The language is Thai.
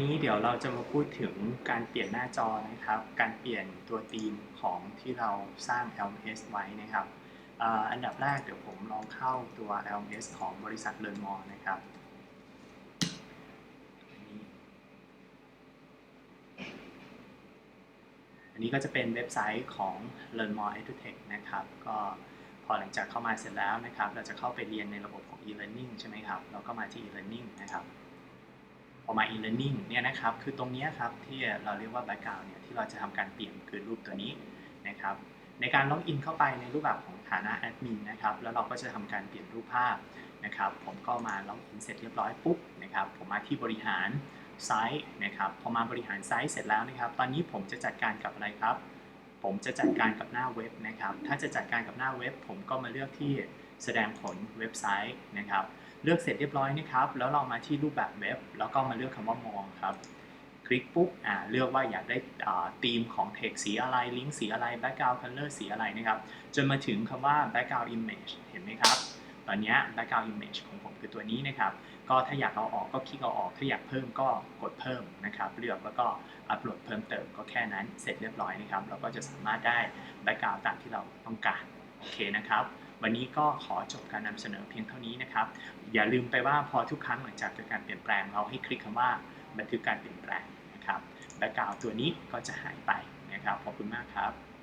นี้เดี๋ยวเราจะมาพูดถึงการเปลี่ยนหน้าจอนะครับ การเปลี่ยนตัวธีมของที่เราสร้าง LMS ไว้นะครับ อันดับแรกเดี๋ยวผมลองเข้าตัว LMS ของบริษัทเลินมอนะครับอันนี้ก็จะเป็นเว็บไซต์ของ Learn More EduTech นะครับ ก็พอหลังจากเข้ามาเสร็จแล้วนะครับ เราจะเข้าไปเรียนในระบบของ e-learning ใช่ไหมครับ เราก็มาที่ e-learning นะครับ อมา e-learning เนี่ยนะครับคือตรงนี้ครับที่เราเรียกว่า background เนี่ยที่เราจะทำการเปลี่ยนคือรูปตัวนี้นะครับในการล็อกอินเข้าไปในรูปแบบของฐานะแอดมินนะครับแล้วเราก็จะทำการเปลี่ยนรูปภาพนะครับผมก็มาล็อกอินเสร็จเรียบร้อยปุ๊บนะครับผมมาที่บริหารไซต์นะครับพอมาบริหารไซต์เสร็จแล้วนะครับ ตอนนี้ผมจะจัดการกับอะไรครับ ผมจะจัดการกับหน้าเว็บนะครับถ้าจะจัดการกับหน้าเว็บ ผมก็มาเลือกที่ แสดงผลเว็บไซต์นะครับ เลือกเสร็จเรียบร้อยนะครับ แล้วเรามาที่รูปแบบเว็บ แล้วก็มาเลือกคำว่ามองครับ คลิกปุ๊บอ่าเลือกว่าอยากได้ธีมของ text สีอะไร ลิงก์สีอะไร background color สีอะไรนะครับ จนมาถึงคำว่า background image เห็นไหมครับ ตอนนี้ background image ของผมคือตัวนี้นะครับ ก็ถ้าอยากเอาออกก็คลิกเอาออก ถ้าอยากเพิ่มก็กดเพิ่มนะครับ เลือกแล้วก็อัปโหลดเพิ่มเติมก็แค่นั้น เสร็จเรียบร้อยนะครับ เราก็จะสามารถได้ background ตามที่เราต้องการ โอเคนะครับ วันนี้ก็ขอจบการนำเสนอเพียงเท่านี้นะครับ อย่าลืมไปว่าพอทุกครั้งหลังจากเกิดการเปลี่ยนแปลงเราให้คลิกคำว่าบันทึกการเปลี่ยนแปลงนะครับ และกาวตัวนี้ก็จะหายไปนะครับ ขอบคุณมากครับ